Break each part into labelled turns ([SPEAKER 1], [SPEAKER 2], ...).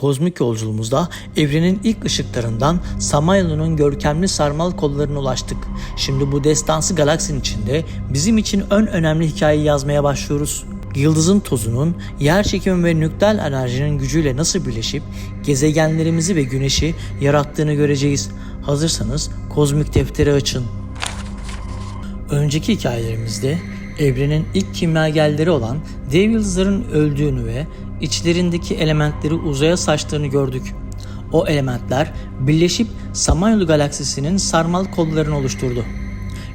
[SPEAKER 1] Kozmik yolculuğumuzda evrenin ilk ışıklarından Samanyolu'nun görkemli sarmal kollarına ulaştık. Şimdi bu destansı galaksin içinde bizim için ön önemli hikayeyi yazmaya başlıyoruz. Yıldızın tozunun, yer çekimi ve nükleer enerjinin gücüyle nasıl birleşip gezegenlerimizi ve güneşi yarattığını göreceğiz. Hazırsanız kozmik defteri açın. Önceki hikayelerimizde evrenin ilk kimyagerleri olan dev öldüğünü ve içlerindeki elementleri uzaya saçtığını gördük. O elementler birleşip Samanyolu galaksisinin sarmal kollarını oluşturdu.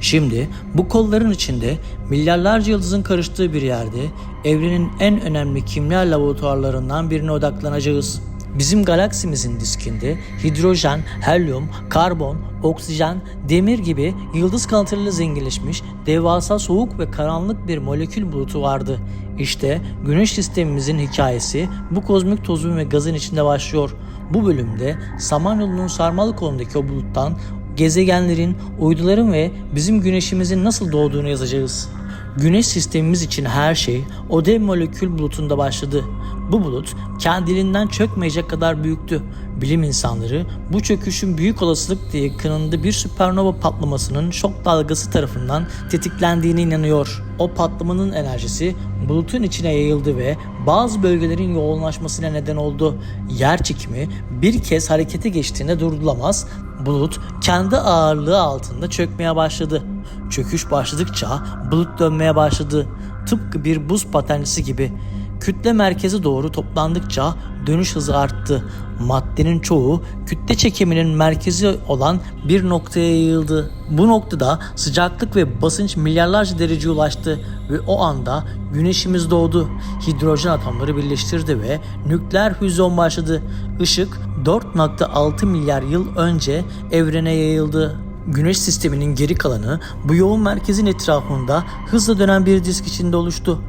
[SPEAKER 1] Şimdi bu kolların içinde milyarlarca yıldızın karıştığı bir yerde evrenin en önemli kimya laboratuvarlarından birine odaklanacağız. Bizim galaksimizin diskinde hidrojen, helyum, karbon, oksijen, demir gibi yıldız kanıtlarıyla zenginleşmiş devasa soğuk ve karanlık bir molekül bulutu vardı. İşte güneş sistemimizin hikayesi bu kozmik tozun ve gazın içinde başlıyor. Bu bölümde Samanyolu'nun sarmal kolundaki o buluttan gezegenlerin, uyduların ve bizim güneşimizin nasıl doğduğunu yazacağız. Güneş sistemimiz için her şey o dev molekül bulutunda başladı. Bu bulut kendiliğinden çökmeyecek kadar büyüktü. Bilim insanları bu çöküşün büyük olasılıkla yakınında bir süpernova patlamasının şok dalgası tarafından tetiklendiğine inanıyor. O patlamanın enerjisi bulutun içine yayıldı ve bazı bölgelerin yoğunlaşmasına neden oldu. Yer çekimi bir kez harekete geçtiğinde durdurulamaz, bulut kendi ağırlığı altında çökmeye başladı. Çöküş başladıkça bulut dönmeye başladı. Tıpkı bir buz patenlisi gibi. Kütle merkeze doğru toplandıkça dönüş hızı arttı. Maddenin çoğu kütle çekiminin merkezi olan bir noktaya yayıldı. Bu noktada sıcaklık ve basınç milyarlarca dereceye ulaştı ve o anda güneşimiz doğdu. Hidrojen atomları birleştirdi ve nükleer füzyon başladı. Işık 4.6 milyar yıl önce evrene yayıldı. Güneş sisteminin geri kalanı bu yoğun merkezin etrafında hızla dönen bir disk içinde oluştu.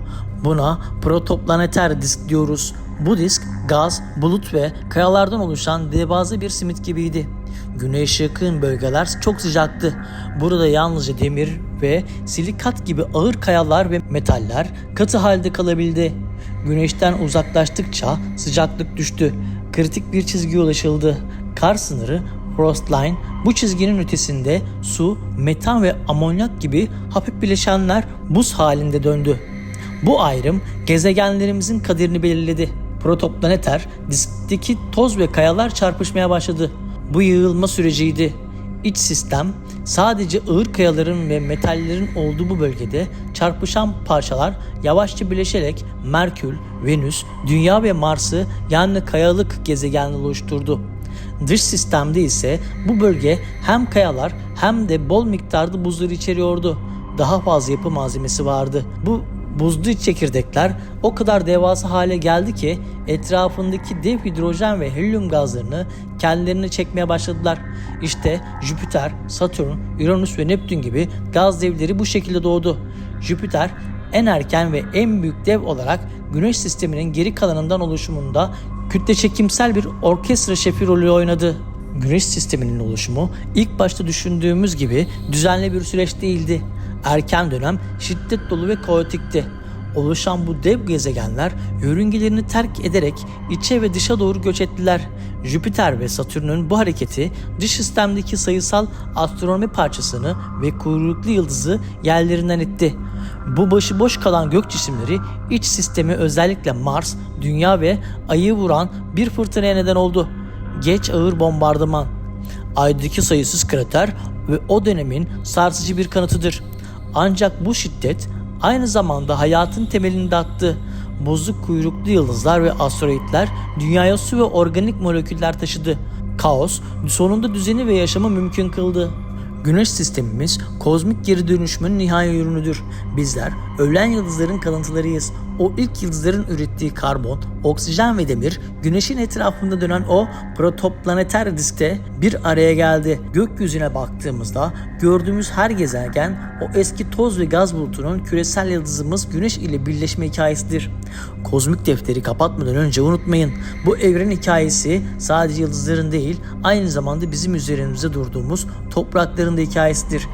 [SPEAKER 1] Buna protoplaneter disk diyoruz. Bu disk gaz, bulut ve kayalardan oluşan devasa bir simit gibiydi. Güneşe yakın bölgeler çok sıcaktı. Burada yalnızca demir ve silikat gibi ağır kayalar ve metaller katı halde kalabildi. Güneşten uzaklaştıkça sıcaklık düştü. Kritik bir çizgiye ulaşıldı. Kar sınırı Frost Line bu çizginin ötesinde su, metan ve amonyak gibi hafif bileşenler buz halinde döndü. Bu ayrım gezegenlerimizin kaderini belirledi. Protoplaneter diskteki toz ve kayalar çarpışmaya başladı. Bu yığılma süreciydi. İç sistem sadece ağır kayaların ve metallerin olduğu bu bölgede çarpışan parçalar yavaşça birleşerek Merkür, Venüs, Dünya ve Mars'ı yani kayalık gezegenler oluşturdu. Dış sistemde ise bu bölge hem kayalar hem de bol miktarda buzları içeriyordu. Daha fazla yapı malzemesi vardı. Bu buzlu iç çekirdekler o kadar devasa hale geldi ki etrafındaki dev hidrojen ve helyum gazlarını kendilerine çekmeye başladılar. İşte Jüpiter, Satürn, Uranüs ve Neptün gibi gaz devleri bu şekilde doğdu. Jüpiter en erken ve en büyük dev olarak Güneş sisteminin geri kalanından oluşumunda kütle çekimsel bir orkestra şefi rolü oynadı. Güneş sisteminin oluşumu ilk başta düşündüğümüz gibi düzenli bir süreç değildi. Erken dönem şiddet dolu ve kaotikti. Oluşan bu dev gezegenler yörüngelerini terk ederek içe ve dışa doğru göç ettiler. Jüpiter ve Satürn'ün bu hareketi dış sistemdeki sayısal astronomi parçasını ve kuyruklu yıldızı yerlerinden itti. Bu başıboş kalan gök cisimleri iç sistemi özellikle Mars, Dünya ve Ay'ı vuran bir fırtınaya neden oldu. Geç ağır bombardıman. Ay'daki sayısız krater ve o dönemin sarsıcı bir kanıtıdır. Ancak bu şiddet aynı zamanda hayatın temelini de attı. Bozuk kuyruklu yıldızlar ve asteroitler dünyaya su ve organik moleküller taşıdı. Kaos sonunda düzeni ve yaşamı mümkün kıldı. Güneş sistemimiz kozmik geri dönüşümün nihai ürünüdür. Bizler ölen yıldızların kalıntılarıyız. O ilk yıldızların ürettiği karbon, oksijen ve demir güneşin etrafında dönen o protoplaneter diskte bir araya geldi. Gökyüzüne baktığımızda gördüğümüz her gezegen o eski toz ve gaz bulutunun küresel yıldızımız güneş ile birleşme hikayesidir. Kozmik defteri kapatmadan önce unutmayın bu evren hikayesi sadece yıldızların değil aynı zamanda bizim üzerimizde durduğumuz toprakların da hikayesidir.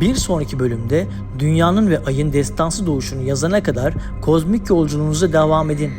[SPEAKER 1] Bir sonraki bölümde dünyanın ve ayın destansı doğuşunu yazana kadar kozmik yolculuğunuza devam edin.